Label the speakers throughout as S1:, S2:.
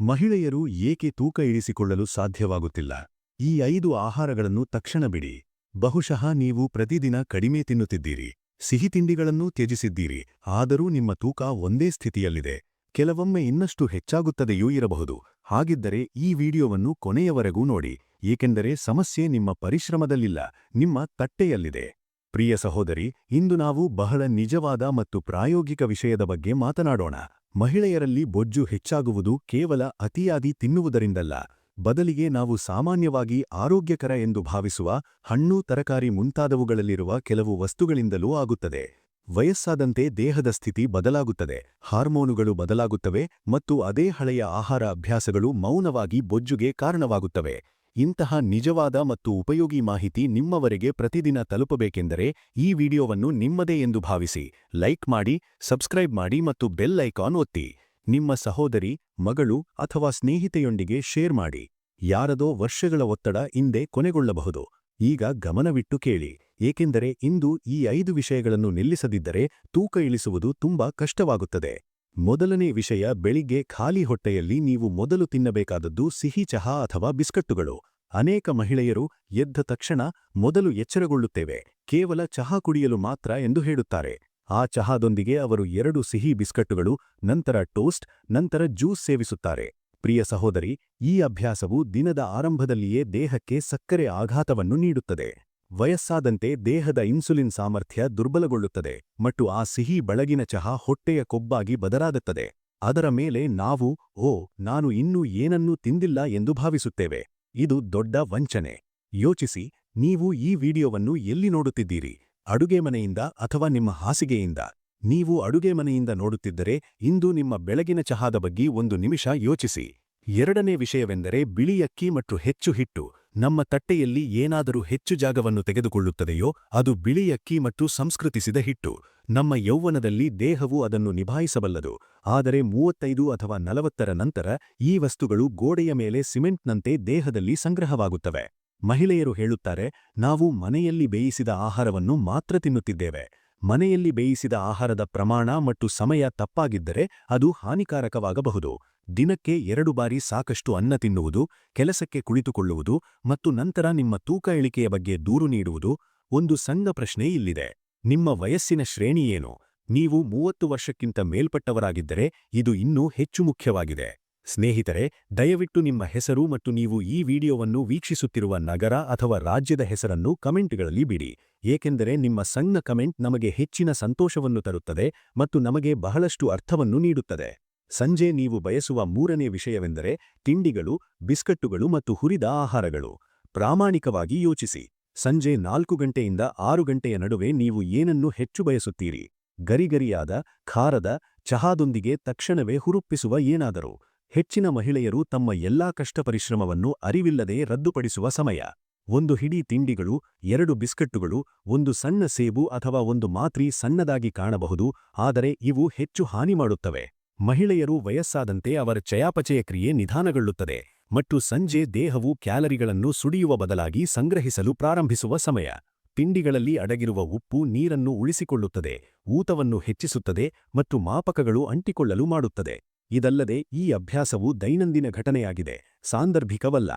S1: ಮಹಿಳೆಯರು ಏಕೆ ತೂಕ ಇಳಿಸಿಕೊಳ್ಳಲು ಸಾಧ್ಯವಾಗುತ್ತಿಲ್ಲ? ಈ ಐದು ಆಹಾರಗಳನ್ನು ತಕ್ಷಣ ಬಿಡಿ. ಬಹುಶಃ ನೀವು ಪ್ರತಿದಿನ ಕಡಿಮೆ ತಿನ್ನುತ್ತಿದ್ದೀರಿ. ಸಿಹಿ ತಿಂಡಿಗಳನ್ನೂ ತ್ಯಜಿಸಿದ್ದೀರಿ. ಆದರೂ ನಿಮ್ಮ ತೂಕ ಒಂದೇ ಸ್ಥಿತಿಯಲ್ಲಿದೆ. ಕೆಲವೊಮ್ಮೆ ಇನ್ನಷ್ಟು ಹೆಚ್ಚಾಗುತ್ತದೆಯೂ ಇರಬಹುದು. ಹಾಗಿದ್ದರೆ ಈ ವಿಡಿಯೋವನ್ನು ಕೊನೆಯವರೆಗೂ ನೋಡಿ. ಏಕೆಂದರೆ ಸಮಸ್ಯೆ ನಿಮ್ಮ ಪರಿಶ್ರಮದಲ್ಲಿಲ್ಲ, ನಿಮ್ಮ ತಟ್ಟೆಯಲ್ಲಿದೆ. ಪ್ರಿಯ ಸಹೋದರಿ, ಇಂದು ನಾವು ಬಹಳ ನಿಜವಾದ ಮತ್ತು ಪ್ರಾಯೋಗಿಕ ವಿಷಯದ ಬಗ್ಗೆ ಮಾತನಾಡೋಣ. ಮಹಿಳೆಯರಲ್ಲಿ ಬೊಜ್ಜು ಹೆಚ್ಚಾಗುವುದು ಕೇವಲ ಅತಿಯಾದಿ ತಿನ್ನುವುದರಿಂದಲ್ಲ. ಬದಲಿಗೆ ನಾವು ಸಾಮಾನ್ಯವಾಗಿ ಆರೋಗ್ಯಕರ ಎಂದು ಭಾವಿಸುವ ಹಣ್ಣು, ತರಕಾರಿ ಮುಂತಾದವುಗಳಲ್ಲಿರುವ ಕೆಲವು ವಸ್ತುಗಳಿಂದಲೂ ಆಗುತ್ತದೆ. ವಯಸ್ಸಾದಂತೆ ದೇಹದ ಸ್ಥಿತಿ ಬದಲಾಗುತ್ತದೆ. ಹಾರ್ಮೋನುಗಳು ಬದಲಾಗುತ್ತವೆ ಮತ್ತು ಅದೇ ಹಳೆಯ ಆಹಾರ ಅಭ್ಯಾಸಗಳು ಮೌನವಾಗಿ ಬೊಜ್ಜುಗೆ ಕಾರಣವಾಗುತ್ತವೆ. ಇಂತಹ ನಿಜವಾದ ಮತ್ತು ಉಪಯೋಗಿ ಮಾಹಿತಿ ನಿಮ್ಮವರೆಗೆ ಪ್ರತಿದಿನ ತಲುಪಬೇಕೆಂದರೆ ಈ ವಿಡಿಯೋವನ್ನು ನಿಮ್ಮದೇ ಎಂದು ಭಾವಿಸಿ ಲೈಕ್ ಮಾಡಿ, ಸಬ್ಸ್ಕ್ರೈಬ್ ಮಾಡಿ ಮತ್ತು ಬೆಲ್ ಐಕಾನ್ ಒತ್ತಿ. ನಿಮ್ಮ ಸಹೋದರಿ, ಮಗಳು ಅಥವಾ ಸ್ನೇಹಿತೆಯೊಂದಿಗೆ ಶೇರ್ ಮಾಡಿ. ಯಾರದೋ ವರ್ಷಗಳ ಒತ್ತಡ ಹಿಂದೆ ಕೊನೆಗೊಳ್ಳಬಹುದು. ಈಗ ಗಮನವಿಟ್ಟು ಕೇಳಿ. ಏಕೆಂದರೆ ಇಂದು ಈ ಐದು ವಿಷಯಗಳನ್ನು ನಿಲ್ಲಿಸದಿದ್ದರೆ ತೂಕ ಇಳಿಸುವುದು ತುಂಬಾ ಕಷ್ಟವಾಗುತ್ತದೆ. ಮೊದಲನೇ ವಿಷಯ ಬೆಳಿಗ್ಗೆ ಖಾಲಿ ಹೊಟ್ಟೆಯಲ್ಲಿ ನೀವು ಮೊದಲು ತಿನ್ನಬೇಕಾದದ್ದು ಸಿಹಿ ಚಹಾ ಅಥವಾ ಬಿಸ್ಕಟ್ಟುಗಳು. ಅನೇಕ ಮಹಿಳೆಯರು ಎದ್ದ ತಕ್ಷಣ ಮೊದಲು ಎಚ್ಚರಗೊಳ್ಳುತ್ತೇವೆ. ಕೇವಲ ಚಹಾ ಕುಡಿಯಲು ಮಾತ್ರ ಎಂದು ಹೇಳುತ್ತಾರೆ. ಆ ಚಹಾದೊಂದಿಗೆ ಅವರು ಎರಡು ಸಿಹಿ ಬಿಸ್ಕಟ್ಟುಗಳು, ನಂತರ ಟೋಸ್ಟ್, ನಂತರ ಜ್ಯೂಸ್ ಸೇವಿಸುತ್ತಾರೆ. ಪ್ರಿಯ ಸಹೋದರಿ, ಈ ಅಭ್ಯಾಸವು ದಿನದ ಆರಂಭದಲ್ಲಿಯೇ ದೇಹಕ್ಕೆ ಸಕ್ಕರೆ ಆಘಾತವನ್ನು ನೀಡುತ್ತದೆ. ವಯಸ್ಸಾದಂತೆ ದೇಹದ ಇನ್ಸುಲಿನ್ ಸಾಮರ್ಥ್ಯ ದುರ್ಬಲಗೊಳ್ಳುತ್ತದೆ ಮತ್ತು ಆ ಸಿಹಿ ಬೆಳಗಿನ ಚಹಾ ಹೊಟ್ಟೆಯ ಕೊಬ್ಬಾಗಿ ಬದಲಾಗುತ್ತದೆ. ಅದರ ಮೇಲೆ ನಾವು, ಓ, ನಾನು ಇನ್ನೂ ಏನನ್ನೂ ತಿಂದಿಲ್ಲ ಎಂದು ಭಾವಿಸುತ್ತೇವೆ. ಇದು ದೊಡ್ಡ ವಂಚನೆ. ಯೋಚಿಸಿ, ನೀವು ಈ ವಿಡಿಯೋವನ್ನು ಎಲ್ಲಿ ನೋಡುತ್ತಿದ್ದೀರಿ? ಅಡುಗೆ ಮನೆಯಿಂದ ಅಥವಾ ನಿಮ್ಮ ಹಾಸಿಗೆಯಿಂದ? ನೀವು ಅಡುಗೆ ಮನೆಯಿಂದ ನೋಡುತ್ತಿದ್ದರೆ ಇಂದು ನಿಮ್ಮ ಬೆಳಗಿನ ಚಹಾದ ಬಗ್ಗೆ ಒಂದು ನಿಮಿಷ ಯೋಚಿಸಿ. ಎರಡನೇ ವಿಷಯವೆಂದರೆ ಬಿಳಿ ಅಕ್ಕಿ ಮತ್ತು ಹೆಚ್ಚು ಹಿಟ್ಟು. ನಮ್ಮ ತಟ್ಟೆಯಲ್ಲಿ ಏನಾದರೂ ಹೆಚ್ಚು ಜಾಗವನ್ನು ತೆಗೆದುಕೊಳ್ಳುತ್ತದೆಯೋ ಅದು ಬಿಳಿ ಅಕ್ಕಿ ಮತ್ತು ಸಂಸ್ಕೃತಿಸಿದ ಹಿಟ್ಟು. ನಮ್ಮ ಯೌವನದಲ್ಲಿ ದೇಹವು ಅದನ್ನು ನಿಭಾಯಿಸಬಲ್ಲದು. ಆದರೆ ಮೂವತ್ತೈದು ಅಥವಾ ನಲವತ್ತರ ನಂತರ ಈ ವಸ್ತುಗಳು ಗೋಡೆಯ ಮೇಲೆ ಸಿಮೆಂಟ್ನಂತೆ ದೇಹದಲ್ಲಿ ಸಂಗ್ರಹವಾಗುತ್ತವೆ. ಮಹಿಳೆಯರು ಹೇಳುತ್ತಾರೆ, ನಾವು ಮನೆಯಲ್ಲಿ ಬೇಯಿಸಿದ ಆಹಾರವನ್ನು ಮಾತ್ರ ತಿನ್ನುತ್ತಿದ್ದೇವೆ. ಮನೆಯಲ್ಲಿ ಬೇಯಿಸಿದ ಆಹಾರದ ಪ್ರಮಾಣ ಮತ್ತು ಸಮಯ ತಪ್ಪಾಗಿದ್ದರೆ ಅದು ಹಾನಿಕಾರಕವಾಗಬಹುದು. ದಿನಕ್ಕೆ ಎರಡು ಬಾರಿ ಸಾಕಷ್ಟು ಅನ್ನ ತಿನ್ನುವುದು, ಕೆಲಸಕ್ಕೆ ಕುಳಿತುಕೊಳ್ಳುವುದು ಮತ್ತು ನಂತರ ನಿಮ್ಮ ತೂಕ ಇಳಿಕೆಯ ಬಗ್ಗೆ ದೂರು ನೀಡುವುದು ಒಂದು ಸಣ್ಣ ಪ್ರಶ್ನೆ ಇಲ್ಲಿದೆ. ನಿಮ್ಮ ವಯಸ್ಸಿನ ಶ್ರೇಣಿಯೇನು ನೀವು ಮೂವತ್ತು ವರ್ಷಕ್ಕಿಂತ ಮೇಲ್ಪಟ್ಟವರಾಗಿದ್ದರೆ ಇದು ಇನ್ನೂ ಹೆಚ್ಚು ಮುಖ್ಯವಾಗಿದೆ. ಸ್ನೇಹಿತರೆ, ದಯವಿಟ್ಟು ನಿಮ್ಮ ಹೆಸರು ಮತ್ತು ನೀವು ಈ ವಿಡಿಯೋವನ್ನು ವೀಕ್ಷಿಸುತ್ತಿರುವ ನಗರ ಅಥವಾ ರಾಜ್ಯದ ಹೆಸರನ್ನು ಕಮೆಂಟ್ಗಳಲ್ಲಿ ಬಿಡಿ. ಏಕೆಂದರೆ ನಿಮ್ಮ ಸಣ್ಣ ಕಮೆಂಟ್ ನಮಗೆ ಹೆಚ್ಚಿನ ಸಂತೋಷವನ್ನು ತರುತ್ತದೆ ಮತ್ತು ನಮಗೆ ಬಹಳಷ್ಟು ಅರ್ಥವನ್ನು ನೀಡುತ್ತದೆ. ಸಂಜೆ ನೀವು ಬಯಸುವ ಮೂರನೇ ವಿಷಯವೆಂದರೆ ತಿಂಡಿಗಳು, ಬಿಸ್ಕಟ್ಟುಗಳು ಮತ್ತು ಹುರಿದ ಆಹಾರಗಳು. ಪ್ರಾಮಾಣಿಕವಾಗಿ ಯೋಚಿಸಿ. ಸಂಜೆ ನಾಲ್ಕು ಗಂಟೆಯಿಂದ ಆರು ಗಂಟೆಯ ನಡುವೆ ನೀವು ಏನನ್ನು ಹೆಚ್ಚು ಬಯಸುತ್ತೀರಿ? ಗರಿಗರಿಯಾದ, ಖಾರದ, ಚಹಾದೊಂದಿಗೆ ತಕ್ಷಣವೇ ಹುರುಪ್ಪಿಸುವ ಏನಾದರೂ. ಹೆಚ್ಚಿನ ಮಹಿಳೆಯರು ತಮ್ಮ ಎಲ್ಲಾ ಕಷ್ಟ ಪರಿಶ್ರಮವನ್ನು ಅರಿವಿಲ್ಲದೆ ರದ್ದುಪಡಿಸುವ ಸಮಯ. ಒಂದು ಹಿಡಿ ತಿಂಡಿಗಳು, ಎರಡು ಬಿಸ್ಕಟ್ಟುಗಳು, ಒಂದು ಸಣ್ಣ ಸೇಬು ಅಥವಾ ಒಂದು ಮಾತ್ರಿ ಸಣ್ಣದಾಗಿ ಕಾಣಬಹುದು, ಆದರೆ ಇವು ಹೆಚ್ಚು ಹಾನಿ ಮಾಡುತ್ತವೆ. ಮಹಿಳೆಯರು ವಯಸ್ಸಾದಂತೆ ಅವರ ಚಯಾಪಚಯ ಕ್ರಿಯೆ ನಿಧಾನಗೊಳ್ಳುತ್ತದೆ ಮತ್ತು ಸಂಜೆ ದೇಹವು ಕ್ಯಾಲರಿಗಳನ್ನು ಸುಡಿಯುವ ಬದಲಾಗಿ ಸಂಗ್ರಹಿಸಲು ಪ್ರಾರಂಭಿಸುವ ಸಮಯ. ತಿಂಡಿಗಳಲ್ಲಿ ಅಡಗಿರುವ ಉಪ್ಪು ನೀರನ್ನು ಉಳಿಸಿಕೊಳ್ಳುತ್ತದೆ, ಊತವನ್ನು ಹೆಚ್ಚಿಸುತ್ತದೆ ಮತ್ತು ಮಾಪಕಗಳು ಅಂಟಿಕೊಳ್ಳಲು ಮಾಡುತ್ತದೆ. ಇದಲ್ಲದೆ ಈ ಅಭ್ಯಾಸವು ದೈನಂದಿನ ಘಟನೆಯಾಗಿದೆ, ಸಾಂದರ್ಭಿಕವಲ್ಲ.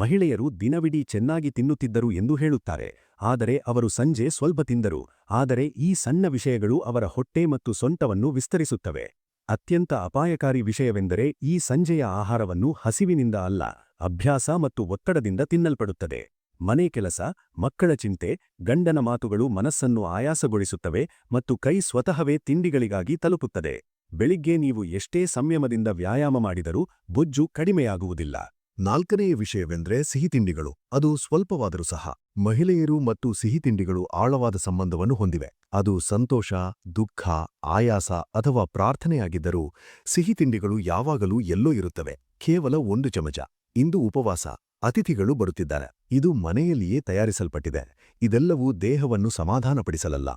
S1: ಮಹಿಳೆಯರು ದಿನವಿಡೀ ಚೆನ್ನಾಗಿ ತಿನ್ನುತ್ತಿದ್ದರು ಎಂದು ಹೇಳುತ್ತಾರೆ. ಆದರೆ ಅವರು ಸಂಜೆ ಸ್ವಲ್ಪ ತಿಂದರು. ಆದರೆ ಈ ಸಣ್ಣ ವಿಷಯಗಳು ಅವರ ಹೊಟ್ಟೆ ಮತ್ತು ಸೊಂಟವನ್ನು ವಿಸ್ತರಿಸುತ್ತವೆ. ಅತ್ಯಂತ ಅಪಾಯಕಾರಿ ವಿಷಯವೆಂದರೆ ಈ ಸಂಜೆಯ ಆಹಾರವನ್ನು ಹಸಿವಿನಿಂದ ಅಲ್ಲ, ಅಭ್ಯಾಸ ಮತ್ತು ಒತ್ತಡದಿಂದ ತಿನ್ನಲ್ಪಡುತ್ತದೆ. ಮನೆ ಕೆಲಸ, ಮಕ್ಕಳ ಚಿಂತೆ, ಗಂಡನ ಮಾತುಗಳು ಮನಸ್ಸನ್ನು ಆಯಾಸಗೊಳಿಸುತ್ತವೆ ಮತ್ತು ಕೈ ಸ್ವತಃವೇ ತಿಂಡಿಗಳಿಗಾಗಿ ತಲುಪುತ್ತದೆ. ಬೆಳಿಗ್ಗೆ ನೀವು ಎಷ್ಟೇ ಸಂಯಮದಿಂದ ವ್ಯಾಯಾಮ ಮಾಡಿದರೂ ಬೊಜ್ಜು ಕಡಿಮೆಯಾಗುವುದಿಲ್ಲ. ನಾಲ್ಕನೆಯ ವಿಷಯವೆಂದರೆ ಸಿಹಿತಿಂಡಿಗಳು ಅದು ಸ್ವಲ್ಪವಾದರೂ ಸಹ ಮಹಿಳೆಯರು ಮತ್ತು ಸಿಹಿತಿಂಡಿಗಳು ಆಳವಾದ ಸಂಬಂಧವನ್ನು ಹೊಂದಿವೆ. ಅದು ಸಂತೋಷ, ದುಃಖ, ಆಯಾಸ ಅಥವಾ ಪ್ರಾರ್ಥನೆಯಾಗಿದ್ದರೂ ಸಿಹಿತಿಂಡಿಗಳು ಯಾವಾಗಲೂ ಎಲ್ಲೋ ಇರುತ್ತವೆ. ಕೇವಲ ಒಂದು ಚಮಚ. ಇಂದು ಉಪವಾಸ. ಅತಿಥಿಗಳು ಬರುತ್ತಿದ್ದಾರೆ. ಇದು ಮನೆಯಲ್ಲಿಯೇ ತಯಾರಿಸಲ್ಪಟ್ಟಿದೆ. ಇದೆಲ್ಲವೂ ದೇಹವನ್ನು ಸಮಾಧಾನಪಡಿಸಲಲ್ಲ.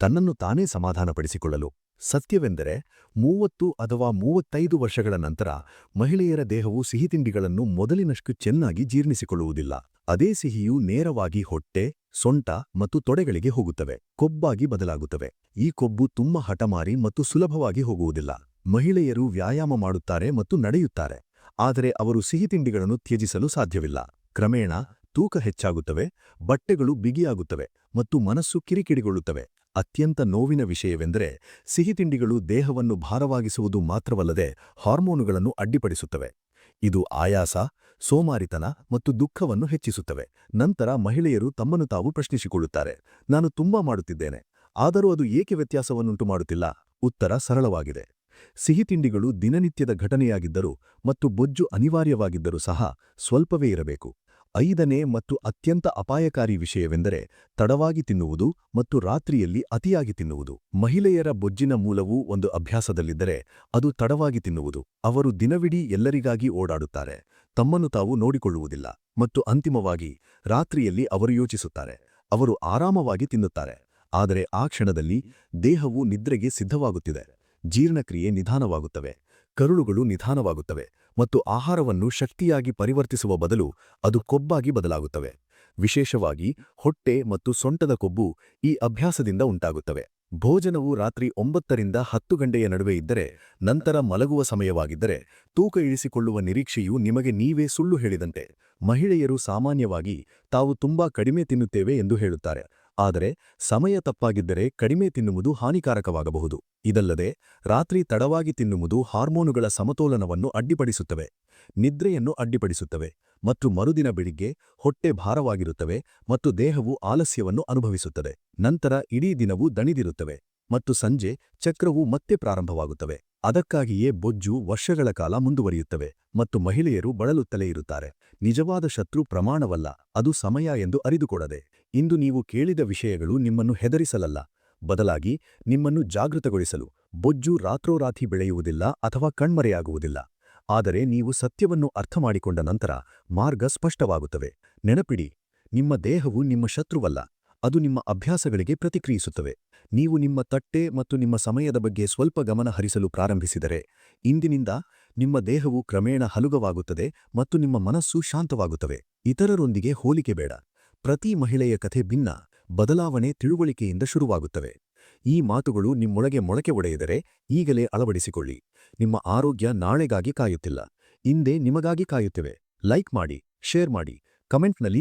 S1: ತನ್ನನ್ನು ತಾನೇ ಸಮಾಧಾನಪಡಿಸಿಕೊಳ್ಳಲು. ಸತ್ಯವೆಂದರೆ ಮೂವತ್ತು ಅಥವಾ ಮೂವತ್ತೈದು ವರ್ಷಗಳ ನಂತರ ಮಹಿಳೆಯರ ದೇಹವು ಸಿಹಿತಿಂಡಿಗಳನ್ನು ಮೊದಲಿನಷ್ಟು ಚೆನ್ನಾಗಿ ಜೀರ್ಣಿಸಿಕೊಳ್ಳುವುದಿಲ್ಲ. ಅದೇ ಸಿಹಿಯು ನೇರವಾಗಿ ಹೊಟ್ಟೆ, ಸೊಂಟ ಮತ್ತು ತೊಡೆಗಳಿಗೆ ಹೋಗುತ್ತವೆ. ಕೊಬ್ಬಾಗಿ ಬದಲಾಗುತ್ತವೆ. ಈ ಕೊಬ್ಬು ತುಂಬ ಹಠಮಾರಿ ಮತ್ತು ಸುಲಭವಾಗಿ ಹೋಗುವುದಿಲ್ಲ. ಮಹಿಳೆಯರು ವ್ಯಾಯಾಮ ಮಾಡುತ್ತಾರೆ ಮತ್ತು ನಡೆಯುತ್ತಾರೆ. ಆದರೆ ಅವರು ಸಿಹಿತಿಂಡಿಗಳನ್ನು ತ್ಯಜಿಸಲು ಸಾಧ್ಯವಿಲ್ಲ. ಕ್ರಮೇಣ ತೂಕ ಹೆಚ್ಚಾಗುತ್ತವೆ, ಬಟ್ಟೆಗಳು ಬಿಗಿಯಾಗುತ್ತವೆ ಮತ್ತು ಮನಸ್ಸು ಕಿರಿಕಿರಿಗೊಳ್ಳುತ್ತವೆ. ಅತ್ಯಂತ ನೋವಿನ ವಿಷಯವೆಂದರೆ ಸಿಹಿತಿಂಡಿಗಳು ದೇಹವನ್ನು ಭಾರವಾಗಿಸುವುದು ಮಾತ್ರವಲ್ಲದೆ ಹಾರ್ಮೋನುಗಳನ್ನು ಅಡ್ಡಿಪಡಿಸುತ್ತವೆ. ಇದು ಆಯಾಸ, ಸೋಮಾರಿತನ ಮತ್ತು ದುಃಖವನ್ನು ಹೆಚ್ಚಿಸುತ್ತವೆ. ನಂತರ ಮಹಿಳೆಯರು ತಮ್ಮನ್ನು ತಾವು ಪ್ರಶ್ನಿಸಿಕೊಳ್ಳುತ್ತಾರೆ, ನಾನು ತುಂಬಾ ಮಾಡುತ್ತಿದ್ದೇನೆ, ಆದರೂ ಅದು ಏಕೆ ವ್ಯತ್ಯಾಸವನ್ನುಂಟು ಮಾಡುತ್ತಿಲ್ಲ? ಉತ್ತರ ಸರಳವಾಗಿದೆ. ಸಿಹಿತಿಂಡಿಗಳು ದಿನನಿತ್ಯದ ಘಟನೆಯಾಗಿದ್ದರೂ ಮತ್ತು ಬೊಜ್ಜು ಅನಿವಾರ್ಯವಾಗಿದ್ದರೂ ಸಹ ಸ್ವಲ್ಪವೇ ಇರಬೇಕು. ಐದನೇ ಮತ್ತು ಅತ್ಯಂತ ಅಪಾಯಕಾರಿ ವಿಷಯವೆಂದರೆ ತಡವಾಗಿ ತಿನ್ನುವುದು ಮತ್ತು ರಾತ್ರಿಯಲ್ಲಿ ಅತಿಯಾಗಿ ತಿನ್ನುವುದು. ಮಹಿಳೆಯರ ಬೊಜ್ಜಿನ ಮೂಲವು ಒಂದು ಅಭ್ಯಾಸದಲ್ಲಿದ್ದರೆ ಅದು ತಡವಾಗಿ ತಿನ್ನುವುದು. ಅವರು ದಿನವಿಡೀ ಎಲ್ಲರಿಗಾಗಿ ಓಡಾಡುತ್ತಾರೆ. ತಮ್ಮನ್ನು ತಾವು ನೋಡಿಕೊಳ್ಳುವುದಿಲ್ಲ ಮತ್ತು ಅಂತಿಮವಾಗಿ ರಾತ್ರಿಯಲ್ಲಿ ಅವರು ಯೋಚಿಸುತ್ತಾರೆ. ಅವರು ಆರಾಮವಾಗಿ ತಿನ್ನುತ್ತಾರೆ. ಆದರೆ ಆ ಕ್ಷಣದಲ್ಲಿ ದೇಹವು ನಿದ್ರೆಗೆ ಸಿದ್ಧವಾಗುತ್ತಿದೆ. ಜೀರ್ಣಕ್ರಿಯೆ ನಿಧಾನವಾಗುತ್ತವೆ. ಕರುಳುಗಳು ನಿಧಾನವಾಗುತ್ತವೆ. ಮತ್ತು ಆಹಾರವನ್ನು ಶಕ್ತಿಯಾಗಿ ಪರಿವರ್ತಿಸುವ ಬದಲು ಅದು ಕೊಬ್ಬಾಗಿ ಬದಲಾಗುತ್ತವೆ. ವಿಶೇಷವಾಗಿ ಹೊಟ್ಟೆ ಮತ್ತು ಸೊಂಟದ ಕೊಬ್ಬು ಈ ಅಭ್ಯಾಸದಿಂದ ಉಂಟಾಗುತ್ತವೆ. ಭೋಜನವು ರಾತ್ರಿ ಒಂಬತ್ತರಿಂದ ಹತ್ತು ಗಂಟೆಯ ನಡುವೆ ಇದ್ದರೆ, ನಂತರ ಮಲಗುವ ಸಮಯವಾಗಿದ್ದರೆ, ತೂಕ ಇಳಿಸಿಕೊಳ್ಳುವ ನಿರೀಕ್ಷೆಯು ನಿಮಗೆ ನೀವೇ ಸುಳ್ಳು ಹೇಳಿದಂತೆ. ಮಹಿಳೆಯರು ಸಾಮಾನ್ಯವಾಗಿ ತಾವು ತುಂಬಾ ಕಡಿಮೆ ತಿನ್ನುತ್ತೇವೆ ಎಂದು ಹೇಳುತ್ತಾರೆ. ಆದರೆ ಸಮಯ ತಪ್ಪಾಗಿದ್ದರೆ ಕಡಿಮೆ ತಿನ್ನುವುದು ಹಾನಿಕಾರಕವಾಗಬಹುದು. ಇದಲ್ಲದೆ, ರಾತ್ರಿ ತಡವಾಗಿ ತಿನ್ನುವುದು ಹಾರ್ಮೋನುಗಳ ಸಮತೋಲನವನ್ನು ಅಡ್ಡಿಪಡಿಸುತ್ತವೆ, ನಿದ್ರೆಯನ್ನು ಅಡ್ಡಿಪಡಿಸುತ್ತವೆ ಮತ್ತು ಮರುದಿನ ಬೆಳಿಗ್ಗೆ ಹೊಟ್ಟೆ ಭಾರವಾಗಿರುತ್ತವೆ ಮತ್ತು ದೇಹವು ಆಲಸ್ಯವನ್ನು ಅನುಭವಿಸುತ್ತದೆ. ನಂತರ ಇಡೀ ದಿನವೂ ದಣಿದಿರುತ್ತವೆ ಮತ್ತು ಸಂಜೆ ಚಕ್ರವು ಮತ್ತೆ ಪ್ರಾರಂಭವಾಗುತ್ತವೆ. ಅದಕ್ಕಾಗಿಯೇ ಬೊಜ್ಜು ವರ್ಷಗಳ ಕಾಲ ಮುಂದುವರಿಯುತ್ತವೆ ಮತ್ತು ಮಹಿಳೆಯರು ಬಳಲುತ್ತಲೇ ಇರುತ್ತಾರೆ. ನಿಜವಾದ ಶತ್ರು ಪ್ರಮಾಣವಲ್ಲ, ಅದು ಸಮಯ ಎಂದು ಅರಿದುಕೊಡದೆ. ಇಂದು ನೀವು ಕೇಳಿದ ವಿಷಯಗಳು ನಿಮ್ಮನ್ನು ಹೆದರಿಸಲಲ್ಲ. ಬದಲಾಗಿ ನಿಮ್ಮನ್ನು ಜಾಗೃತಗೊಳಿಸಲು ಬೊಜ್ಜು ರಾತ್ರೋರಾತ್ರಿ ಬೆಳೆಯುವುದಿಲ್ಲ ಅಥವಾ ಕಣ್ಮರೆಯಾಗುವುದಿಲ್ಲ. ಆದರೆ ನೀವು ಸತ್ಯವನ್ನು ಅರ್ಥಮಾಡಿಕೊಂಡ ನಂತರ ಮಾರ್ಗ ಸ್ಪಷ್ಟವಾಗುತ್ತವೆ. ನೆನಪಿಡಿ, ನಿಮ್ಮ ದೇಹವು ನಿಮ್ಮ ಶತ್ರುವಲ್ಲ. ಅದು ನಿಮ್ಮ ಅಭ್ಯಾಸಗಳಿಗೆ ಪ್ರತಿಕ್ರಿಯಿಸುತ್ತವೆ. ನೀವು ನಿಮ್ಮ ತಟ್ಟೆ ಮತ್ತು ನಿಮ್ಮ ಸಮಯದ ಬಗ್ಗೆ ಸ್ವಲ್ಪ ಗಮನ ಹರಿಸಲು ಪ್ರಾರಂಭಿಸಿದರೆ, ಇಂದಿನಿಂದ ನಿಮ್ಮ ದೇಹವು ಕ್ರಮೇಣ ಹಲುಗವಾಗುತ್ತದೆ ಮತ್ತು ನಿಮ್ಮ ಮನಸ್ಸು ಶಾಂತವಾಗುತ್ತವೆ. ಇತರರೊಂದಿಗೆ ಹೋಲಿಕೆ ಬೇಡ. ಪ್ರತಿ ಮಹಿಳೆಯ ಕಥೆ ಭಿನ್ನ, ಬದಲಾವಣೆ ತಿಳುವಳಿಕೆಯಿಂದ ಶುರುವಾಗುತ್ತವೆ. ಈ ಮಾತುಗಳು ನಿಮ್ಮೊಳಗೆ ಮೊಳಕೆ ಒಡೆಯಿದರೆ ಈಗಲೇ ಅಳವಡಿಸಿಕೊಳ್ಳಿ. ನಿಮ್ಮ ಆರೋಗ್ಯ ನಾಳೆಗಾಗಿ ಕಾಯುತ್ತಿಲ್ಲ. ಇಂದೇ ನಿಮಗಾಗಿ ಕಾಯುತ್ತಿವೆ. ಲೈಕ್ ಮಾಡಿ, ಶೇರ್ ಮಾಡಿ. ಕಮೆಂಟ್ನಲ್ಲಿ